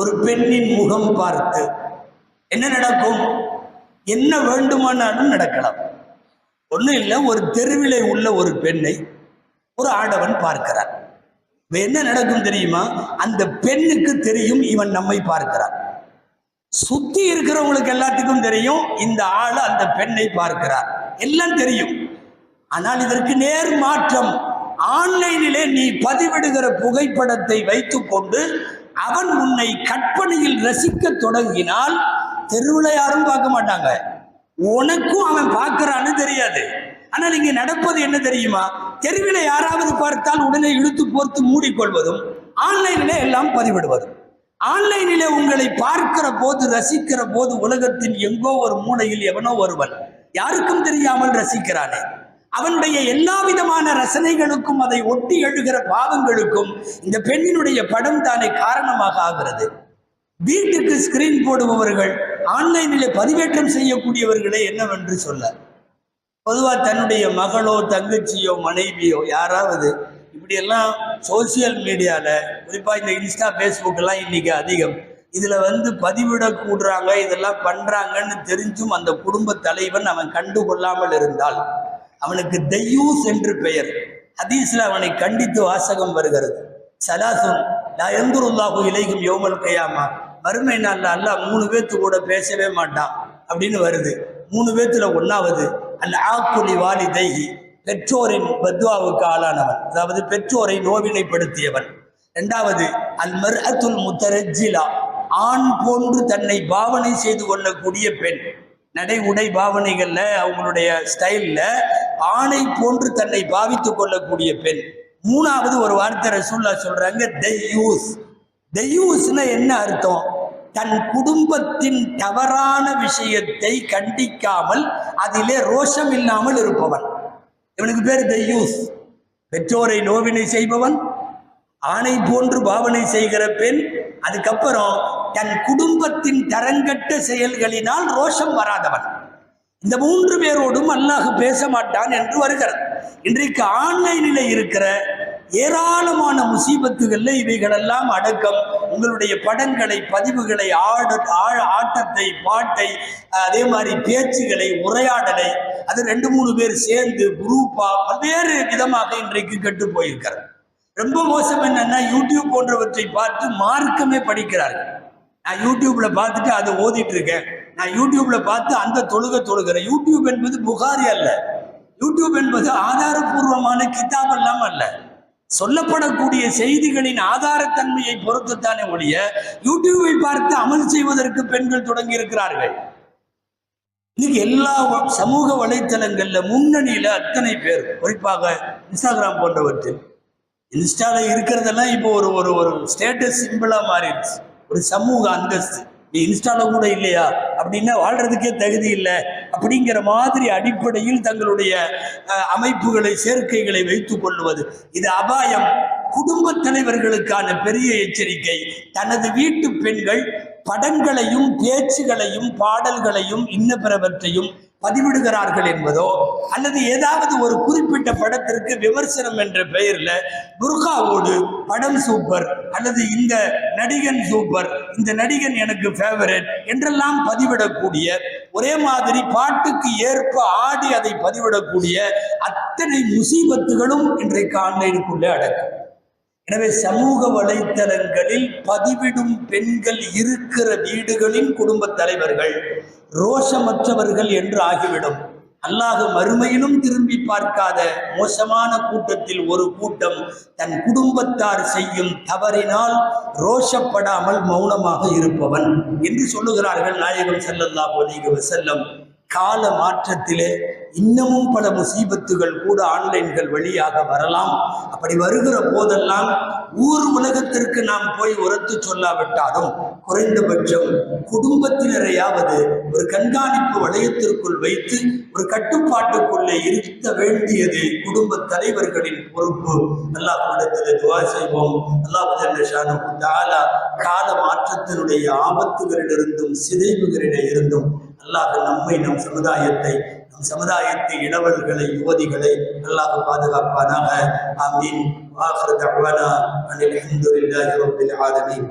ஒரு பெண்ணின் முகம் பார்த்து என்ன நடக்கும்? என்ன வேண்டுமானாலும் நடக்கலாம். ஒன்றும் இல்லை ஒரு தெருவிலே உள்ள ஒரு பெண்ணை ஒரு ஆடவன் பார்க்கிறார் இப்போ என்ன நடக்கும் தெரியுமா? அந்த பெண்ணுக்கு தெரியும் இவன் நம்மை பார்க்கிறான். சுத்தி இருக்கிறவங்களுக்கு எல்லாத்துக்கும் தெரியும் இந்த ஆள் அந்த பெண்ணை பார்க்கிறார் எல்லாம் தெரியும். ஆனால் இதற்கு நேர் மாற்றம் ஆன்லைனிலே நீ பதிவிடுகிற புகைப்படத்தை வைத்துக்கொண்டு அவன் உன்னை கற்பனையில் ரசிக்க தொடங்கினால் தெருவில் யாரும் பார்க்க மாட்டாங்க. உனக்கும் அவன் பார்க்கறான்னு தெரியாது. ஆனால் இங்கே நடப்பது என்ன தெரியுமா? தெருவில் யாராவது பார்த்தால் உடனே இழுத்து போர்த்து மூடிக்கொள்வதும் ஆன்லைனில் எல்லாம் பதிவிடுவதும். ஆன்லைனிலே உங்களை பார்க்கிற போது ரசிக்கிற போது உலகத்தின் எங்கோ ஒரு மூலையில் எவனோ ஒருவன் யாருக்கும் தெரியாமல் ரசிக்கிறானே. அவனுடைய எல்லா விதமான ரசனைகளுக்கும் அதை ஒட்டி எழுகிற பாவங்களுக்கும் இந்த பெண்ணினுடைய படம் தானே காரணமாக ஆகிறது. வீட்டுக்கு ஸ்கிரீன் போடுபவர்கள் ஆன்லைனில் பதிவேற்றம் செய்யக்கூடியவர்களே என்னவென்று சொல்ல. பொதுவாக தன்னுடைய மகளோ தங்கச்சியோ மனைவியோ யாராவது இப்படியெல்லாம் சோசியல் மீடியாவில் குறிப்பாக இந்த இன்ஸ்டா ஃபேஸ்புக்கெல்லாம் இன்னைக்கு அதிகம். இதில் வந்து பதிவிட கூடுறாங்க இதெல்லாம் பண்ணுறாங்கன்னு தெரிஞ்சும் அந்த குடும்ப தலைவன் அவன் கண்டு கொள்ளாமல் இருந்தால் அவனுக்கு தையூஸ் என்று பெயர். ஹதீஸ்ல அவனை கண்டித்து வாசகம் வருகிறது. சலாசும் நான் எந்தூருல்லாஹு இலைக்கும் யோமல் கையாமா. வறுமை நாளில் அல்லா மூணு பேத்து கூட பேசவே மாட்டான் அப்படின்னு வருது. மூணு பேத்துல ஒன்றாவது அல்ல ஆக்குலி வாலி தைகி பெற்றோரின் பத்வாவுக்கு ஆளானவன் அதாவது பெற்றோரை நோவினைப்படுத்தியவன். இரண்டாவது அல் மர் அத்துல் முத்தரஜிலா ஆண் போன்று தன்னை பாவனை செய்து கொள்ளக்கூடிய பெண். நடை உடை பாவனைகள்ல அவங்களுடைய ஸ்டைல்ல ஆணை போன்று தன்னை பாவித்துக் கொள்ளக்கூடிய பெண். மூணாவது ஒரு வார்த்தை ரசூல்லா சொல்றாங்க தெய்யூஸ் தெய்யூஸ்னா என்ன அர்த்தம்? தன் குடும்பத்தின் தவறான விஷயத்தை கண்டிக்காமல் அதிலே ரோஷம் இல்லாமல் இருப்பவன். இவனுக்கு பேர் தெய்யூஸ் பெற்றோரை நோவினை செய்பவன் ஆணை போன்று பாவனை செய்கிற பெண். அதுக்கப்புறம் தன் குடும்பத்தின் தரங்கட்ட செயல்களினால் ரோஷம் வராதவன். இந்த மூன்று பேரோடும் அல்லாஹ் பேச மாட்டான் என்று வருகிறது. இன்றைக்கு ஆன்லைனில் இருக்கிற ஏராளமான முசீபத்துகளில் இவைகளெல்லாம் அடக்கம். உங்களுடைய படங்களை பதிவுகளை ஆட ஆட்டத்தை பாட்டை அதே மாதிரி பேச்சுகளை உரையாடலை அது ரெண்டு மூணு பேர் சேர்ந்து குரூப்பா பல்வேறு விதமாக இன்றைக்கு கெட்டு போயிருக்கிறது ரொம்ப மோசம் என்னன்னா யூடியூப் போன்றவற்றை பார்த்து மார்க்கமே படிக்கிறார்கள். நான் யூடியூப்ல பார்த்துட்டு அதை ஓதிட்டு இருக்கேன் நான் யூடியூப்ல பார்த்து அந்த தொழுகை தொழுகிறேன். யூடியூப் என்பது புகாரி அல்ல. யூடியூப் என்பது ஆதாரபூர்வமான கிதாப் எல்லாம் அல்ல. சொல்லப்படக்கூடிய செய்திகளின் ஆதாரத்தன்மையை பொறுத்துத்தானே ஒழிய யூடியூபை பார்த்து அமல் செய்வதற்கு பெண்கள் தொடங்கி இருக்கிறார்கள் இன்னைக்கு எல்லா சமூக வலைத்தளங்கள்ல முன்னணியில அத்தனை பேர் குறிப்பாக இன்ஸ்டாகிராம் போன்றவற்றில். இன்ஸ்டால இருக்கிறதெல்லாம் இப்போ ஒரு ஒரு ஒரு ஸ்டேட்டஸ் சிம்பிளா மாறிடுச்சு. ஒரு சமூக அந்தஸ்து. நீ இன்ஸ்டால கூட இல்லையா? அப்படின்னா வாழ்றதுக்கே தகுதி இல்லை. அப்படிங்கிற மாதிரி அடிப்படையில் தங்களுடைய அமைப்புகளை சேர்க்கைகளை வைத்துக் கொள்வது. இது அபாயம். குடும்ப தலைவர்களுக்கான பெரிய எச்சரிக்கை. தனது வீட்டு பெண்கள் படங்களையும் பேச்சுகளையும் பாடல்களையும் இன்ன பிறவற்றையும் பதிவிடுகிறார்கள் என்பதோ அல்லது ஏதாவது ஒரு குறிப்பிட்ட படத்திற்கு விமர்சனம் என்ற பெயரில் புர்காவோடு படம் சூப்பர் அல்லது இந்த நடிகன் சூப்பர் இந்த நடிகன் எனக்கு ஃபேவரட் என்றெல்லாம் பதிவிடக்கூடிய ஒரே மாதிரி பாட்டுக்கு ஏற்ப ஆடி அதை பதிவிடக்கூடிய அத்தனை முசீபத்துகளும் இன்றைக்கு ஆன்லைனுக்குள்ளே அடக்கும் எனவே சமூக வலைத்தளங்களில் பதிவிடும் பெண்கள் இருக்கிற வீடுகளின் குடும்ப தலைவர்கள் ரோஷமற்றவர்கள் என்று ஆகிவிடும். அல்லாஹ் மறுமையிலும் திரும்பி பார்க்காத மோசமான கூட்டத்தில் ஒரு கூட்டம் தன் குடும்பத்தார் செய்யும் தவறினால் ரோஷப்படாமல் மௌனமாக இருப்பவன் என்று சொல்லுகிறார்கள் நாயகம் செல்லல்லா அலைஹி செல்லம் கால மாற்றத்திலே இன்னமும் பல முசீபத்துகள் கூட ஆன்லைன்கள் வழியாக வரலாம். அப்படி வருகிற போதெல்லாம் ஊர் உலகத்திற்கு நாம் போய் உரத்து சொல்லாவிட்டாலும் குறைந்தபட்சம் குடும்பத்தினரையாவது ஒரு கண்காணிப்பு வளையத்திற்குள் வைத்து ஒரு கட்டுப்பாட்டுக்குள்ளே இருக்க வேண்டியது குடும்ப தலைவர்களின் பொறுப்பு. அல்லாஹ் இடத்தில் துவா செய்வோம். அல்லாஹ் கால மாற்றத்தினுடைய ஆபத்துகளிலிருந்தும் சிதைவுகளிலே இருந்தும் அல்லாஹ் நம்மை நம் சமுதாயத்தை நம் சமுதாயத்தை இளவல்களை யுவதிகளை அல்லாஹ் பாதுகாப்பானாக. ஆமீன். வாஹர் தஅவானா அனில் ஹம்துலில்லாஹி ரப்பில் ஆலமீன்.